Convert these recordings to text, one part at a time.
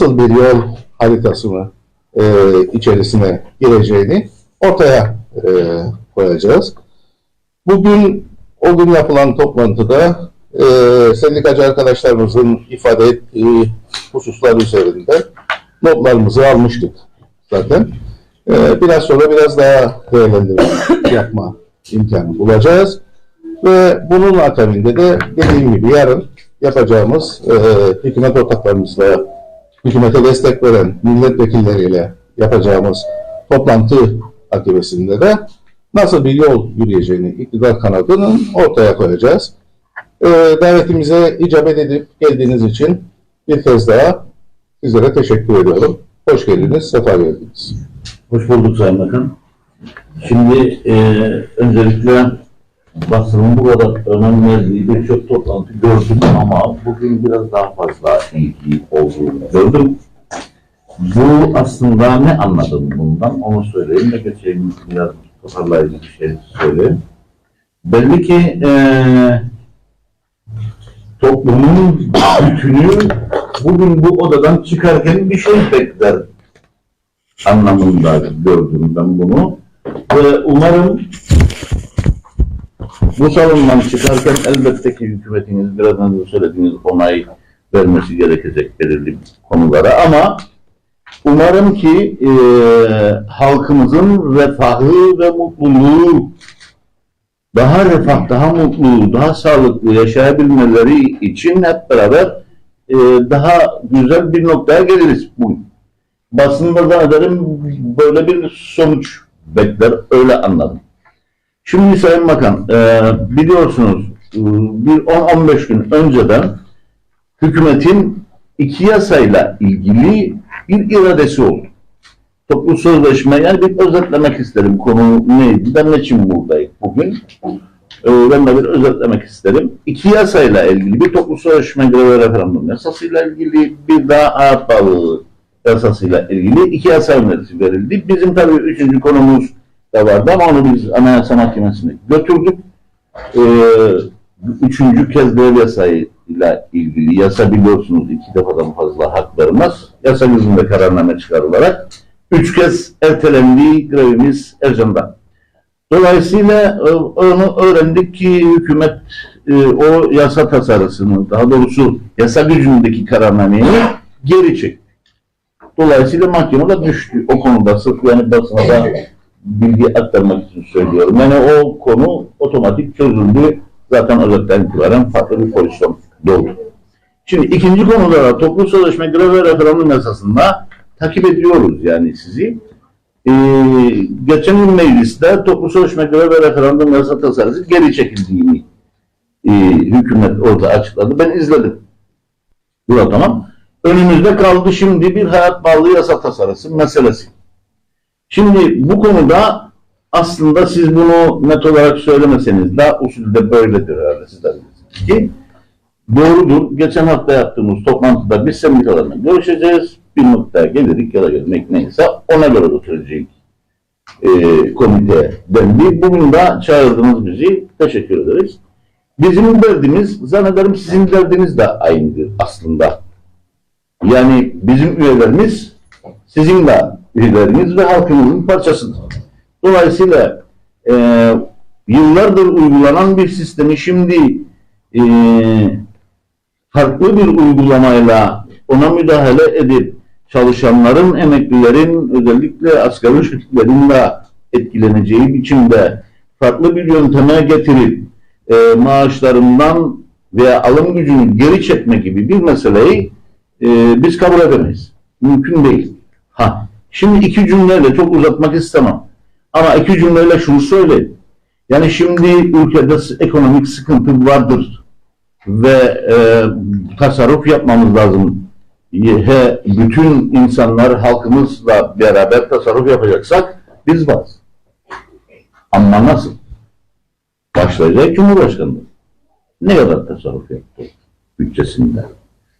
nasıl bir yol haritası mı e, içerisine gireceğini ortaya e, koyacağız. Bugün o gün yapılan toplantıda e, sendikacı arkadaşlarımızın ifade ettiği hususlar üzerinde notlarımızı almıştık zaten. E, biraz sonra biraz daha değerlendirme yapma imkanı bulacağız. Ve bunun akabinde de dediğim gibi yarın yapacağımız e, hükümet ortaklarımızla, hükümete destek veren milletvekilleriyle yapacağımız toplantı akibesinde de nasıl bir yol yürüyeceğini iktidar kanadının ortaya koyacağız. E, davetimize icabet edip geldiğiniz için bir kez daha sizlere teşekkür ediyorum. Hoş geldiniz, sefa geldiniz. Hoş bulduk Sayın Bakan. Şimdi e, öncelikle basının bu kadar önem verdiği birçok toplantı gördüm ama bugün biraz daha fazla ilgi olduğunu gördüm. Bu aslında ne anladım bundan onu söyleyeyim ve geçeyim biraz toparlayıcı bir şey söyleyeyim. Belli ki e, toplumun bütünü bugün bu odadan çıkarken bir şey bekler anlamında gördüm ben bunu. Ve umarım bu salondan çıkarken elbette ki hükümetiniz biraz önce söylediğiniz onay vermesi gerekecek belirli konulara ama umarım ki e, halkımızın refahı ve mutluluğu daha refah, daha mutlu, daha sağlıklı yaşayabilmeleri için hep beraber e, daha güzel bir noktaya geliriz bugün basında zannederim böyle bir sonuç bekler. Öyle anladım. Şimdi Sayın Bakan, e, biliyorsunuz e, bir 10-15 gün önceden hükümetin iki yasayla ilgili bir iradesi oldu. Toplu sözleşme, yani bir özetlemek isterim konu neydi, ben için buradayım bugün? E, ben de bir özetlemek isterim. İki yasayla ilgili bir toplu sözleşme göre referandum yasasıyla ilgili bir daha hayat bağlılığı yasasıyla ilgili iki yasa önerisi verildi. Bizim tabii üçüncü konumuz da vardı ama onu biz Anayasa Mahkemesi'ne götürdük. Ee, üçüncü kez dev yasayla ilgili yasa biliyorsunuz iki defadan fazla hak vermez. Yasa yüzünde kararname çıkarılarak üç kez ertelendi grevimiz Ercan'da. Dolayısıyla e, onu öğrendik ki hükümet e, o yasa tasarısını daha doğrusu yasa gücündeki kararnameyi geri çekti. Dolayısıyla mahkeme de düştü o konuda. Sırf yani basına da bilgi aktarmak için söylüyorum. Yani o konu otomatik çözüldü. Zaten özetten itibaren farklı bir pozisyon doğdu. Şimdi ikinci konuda da toplu sözleşme grev ve referandum yasasında takip ediyoruz yani sizi. Ee, geçen gün mecliste toplu sözleşme grev ve referandum yasa tasarısı geri çekildiğini e, hükümet orada açıkladı. Ben izledim. Burada tamam. Önümüzde kaldı şimdi bir hayat bağlı yasa tasarısı meselesi. Şimdi bu konuda aslında siz bunu net olarak söylemeseniz de usulde böyledir herhalde siz de ki doğrudur. Geçen hafta yaptığımız toplantıda biz sendikalarla görüşeceğiz. Bir noktaya gelirik ya da gelmek neyse ona göre götürecek e, komite dendi. Bugün de çağırdınız bizi. Teşekkür ederiz. Bizim derdimiz zannederim sizin derdiniz de aynıdır aslında. Yani bizim üyelerimiz sizin de üyeleriniz ve halkımızın parçasıdır. Dolayısıyla e, yıllardır uygulanan bir sistemi şimdi e, farklı bir uygulamayla ona müdahale edip çalışanların, emeklilerin, özellikle asgari ücretlerin de etkileneceği biçimde farklı bir yönteme getirip e, maaşlarından veya alım gücünü geri çekme gibi bir meseleyi e, biz kabul edemeyiz. Mümkün değil. Ha, şimdi iki cümleyle çok uzatmak istemem. Ama iki cümleyle şunu söyleyeyim. Yani şimdi ülkede ekonomik sıkıntı vardır ve e, tasarruf yapmamız lazım. He, bütün insanlar halkımızla beraber tasarruf yapacaksak biz varız. Ama nasıl? Başlayacak Cumhurbaşkanı. Ne kadar tasarruf yaptı bütçesinde?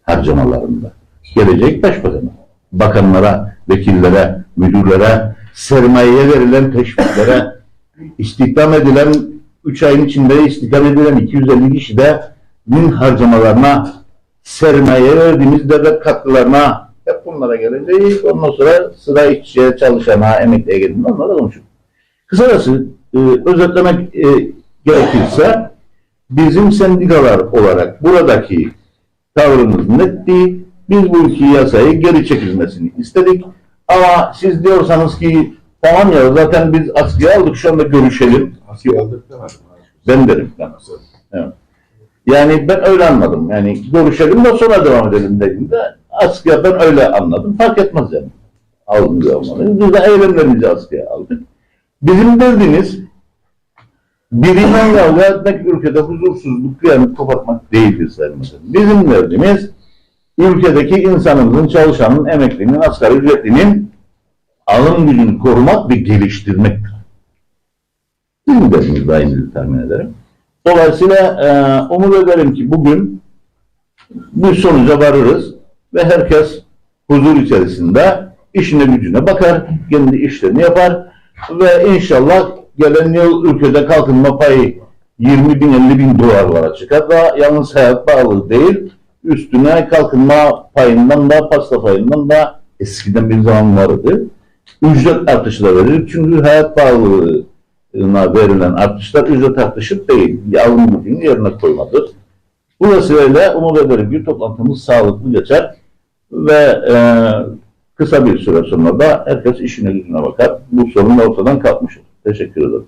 harcamalarında. Gelecek başbakanı, bakanlara, vekillere, müdürlere, sermayeye verilen teşviklere, istihdam edilen 3 ayın içinde istihdam edilen 250 kişi de bin harcamalarına, sermaye verdiğimiz devlet katkılarına Hep bunlara geleceğiz. Ondan sonra sıra işçiye, çalışana, emekliye geldiğinde onlarla konuşuruz. Kısacası e, özetlemek e, gerekirse bizim sendikalar olarak buradaki tavrımız netti. Biz bu iki yasayı geri çekilmesini istedik. Ama siz diyorsanız ki tamam ya zaten biz askıya aldık şu anda görüşelim. Askıya aldık demedim. Ben derim. Ben. Evet. Yani ben öyle anladım. Yani görüşelim de sonra devam edelim dediğimde askıya ben öyle anladım. Fark etmez yani. Aldım diye olmalı. Biz de eylemlerimizi askıya aldık. Bizim derdimiz birinden kavga etmek ülkede huzursuzluk, kıyamet kopartmak değildir Sayın. Bizim derdimiz ülkedeki insanımızın, çalışanın, emeklinin, asgari ücretlinin alım gücünü korumak ve geliştirmektir. Derdimiz de aynı tahmin ederim. Dolayısıyla e, umut ederim ki bugün bir sonuca varırız ve herkes huzur içerisinde işine gücüne bakar, kendi işlerini yapar ve inşallah gelen yıl ülkede kalkınma payı 20 bin 50 bin dolarlara çıkar da yalnız hayat pahalı değil üstüne kalkınma payından da pasta payından da eskiden bir zaman vardı. Ücret artışı da verir. Çünkü hayat pahalılığına verilen artışlar ücret artışı değil. Alım gücünü yerine koymadır. Bu vesileyle umut ederim ki toplantımız sağlıklı geçer ve e, kısa bir süre sonra da herkes işine gücüne bakar. Bu sorun da ortadan kalkmış olur. Teşekkür ederim.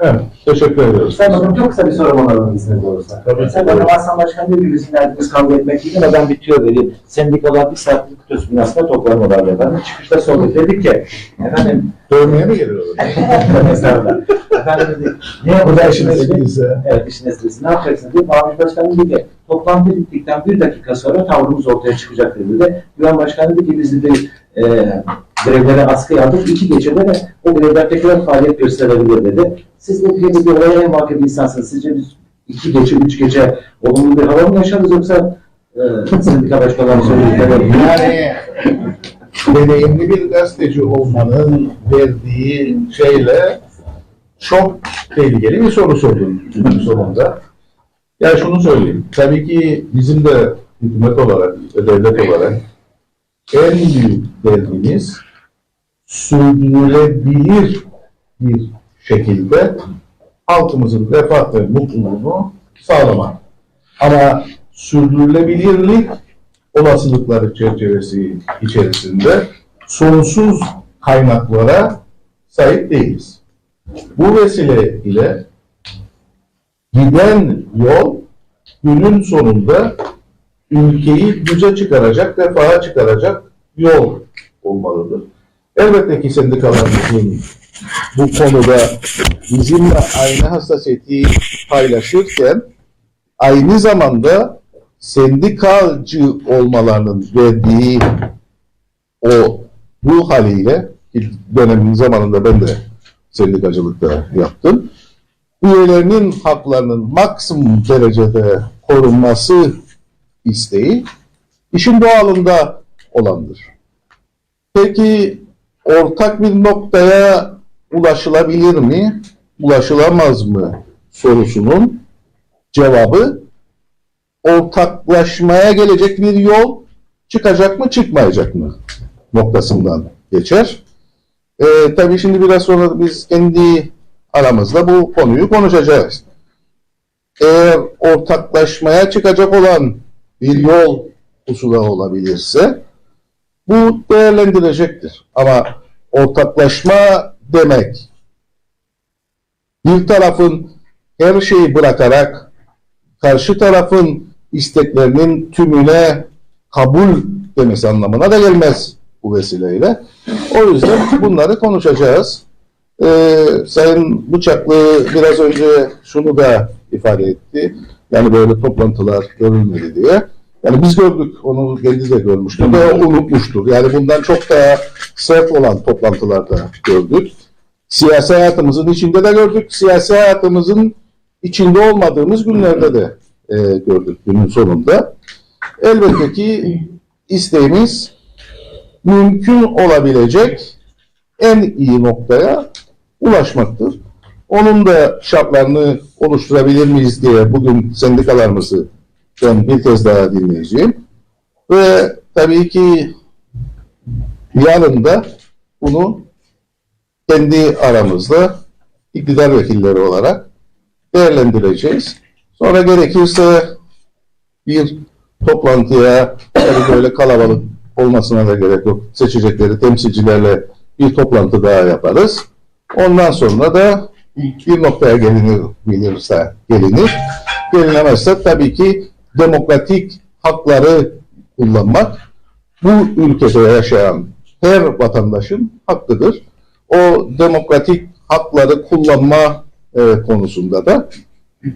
Evet, teşekkür ediyoruz. Sen bakın çok kısa bir soru bana alın izniniz olursa. Tabii. Sen bakın Hasan Başkan diyor ki bizim derdimiz kavga etmek değil ama ben bitiyor vereyim. Sendikalar bir saatlik kutusu binasında toplanıyorlar efendim. Çıkışta sorduk dedik ki efendim Dövmeye mi geliyor? mesela efendim dedik ne yapacağız işin. Evet işin esprisi ne yapacaksın dedi. Mavi Başkan dedi ki toplantı bittikten bir dakika sonra tavrımız ortaya çıkacak dedi de. Güven Başkan dedi ki biz dedi e, grevlere askıya aldık. İki gecede de o grevler tekrar faaliyet gösterebilir dedi. Siz de bir bir olaya en vakıf insansınız. Sizce biz iki gece, üç gece olumlu bir hava mı yaşarız yoksa e, sendika başkanları söyledikleri Yani deneyimli bir gazeteci olmanın verdiği şeyle çok tehlikeli bir soru sordun sonunda. Ya şunu söyleyeyim. Tabii ki bizim de hükümet olarak devlet olarak en büyük derdimiz sürdürülebilir bir şekilde halkımızın refah ve mutluluğunu sağlamak. Ama sürdürülebilirlik olasılıkları çerçevesi içerisinde sonsuz kaynaklara sahip değiliz. Bu vesile ile giden yol günün sonunda ülkeyi düze çıkaracak, refaha çıkaracak yol olmalıdır. Elbette ki sendikalarımızın bu konuda bizimle aynı hassasiyeti paylaşırken aynı zamanda sendikalcı olmalarının verdiği o ruh haliyle dönemin zamanında ben de sendikacılıkta yaptım. Üyelerinin haklarının maksimum derecede korunması isteği işin doğalında olandır. Peki ortak bir noktaya ulaşılabilir mi, ulaşılamaz mı sorusunun cevabı ortaklaşmaya gelecek bir yol çıkacak mı çıkmayacak mı noktasından geçer. Ee, tabii şimdi biraz sonra biz kendi aramızda bu konuyu konuşacağız. Eğer ortaklaşmaya çıkacak olan bir yol pusula olabilirse bu değerlendirecektir. Ama ortaklaşma demek bir tarafın her şeyi bırakarak karşı tarafın isteklerinin tümüne kabul demesi anlamına da gelmez bu vesileyle. O yüzden bunları konuşacağız. Ee, Sayın Bıçaklı biraz önce şunu da ifade etti. Yani böyle toplantılar görülmedi diye. Yani biz gördük, onu kendi de görmüştü ve unutmuştur. Yani bundan çok daha sert olan toplantılarda gördük. Siyasi hayatımızın içinde de gördük. Siyasi hayatımızın içinde olmadığımız günlerde de e, gördük günün sonunda. Elbette ki isteğimiz mümkün olabilecek en iyi noktaya ulaşmaktır. Onun da şartlarını oluşturabilir miyiz diye bugün sendikalarımızı ben bir kez daha dinleyeceğim. Ve tabii ki Yarın da bunu kendi aramızda iktidar vekilleri olarak değerlendireceğiz. Sonra gerekirse bir toplantıya yani böyle kalabalık olmasına da gerek yok. Seçecekleri temsilcilerle bir toplantı daha yaparız. Ondan sonra da bir noktaya gelinir, gelirse gelinir. Gelinemezse tabii ki demokratik hakları kullanmak bu ülkede yaşayan her vatandaşın hakkıdır. O demokratik hakları kullanma e, konusunda da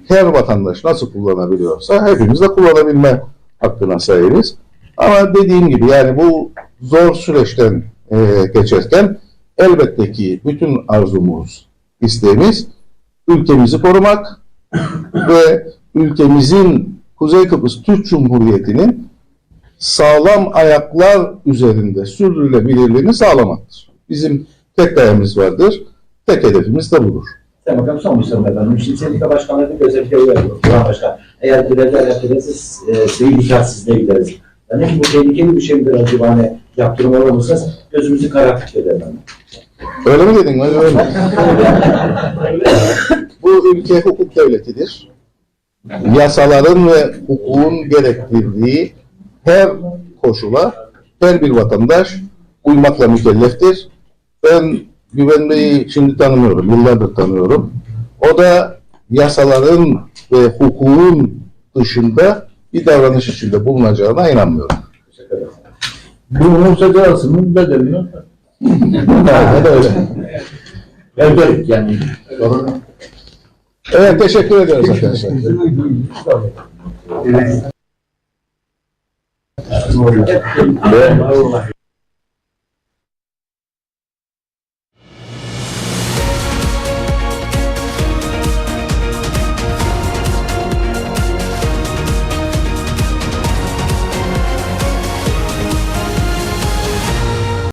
her vatandaş nasıl kullanabiliyorsa hepimiz de kullanabilme hakkına sahibiz. Ama dediğim gibi yani bu zor süreçten e, geçerken elbette ki bütün arzumuz, isteğimiz ülkemizi korumak ve ülkemizin Kuzey Kıbrıs Türk Cumhuriyeti'nin sağlam ayaklar üzerinde sürdürülebilirliğini sağlamaktır. Bizim tek gayemiz vardır, tek hedefimiz de budur. Sayın Bakanım son bir sorum efendim. Şimdi sendika başkanları bir özellikle uyarıyor. Burhan Başkan. Eğer görevler yapılırsa e, sivil itaatsizliğe gideriz. Yani bu tehlikeli bir şey midir acaba hani yaptırım olursa gözümüzü kararttık dedi efendim. Öyle mi dedin? Öyle öyle. Bu ülke hukuk devletidir. Yasaların ve hukukun gerektirdiği her koşula her bir vatandaş uymakla mükelleftir. Ben Güven Bey'i şimdi tanımıyorum, yıllardır tanıyorum. O da yasaların ve hukukun dışında bir davranış içinde bulunacağına inanmıyorum. Bunun cezasının bedelini öyle. ödedik yani. Evet, teşekkür ediyoruz arkadaşlar.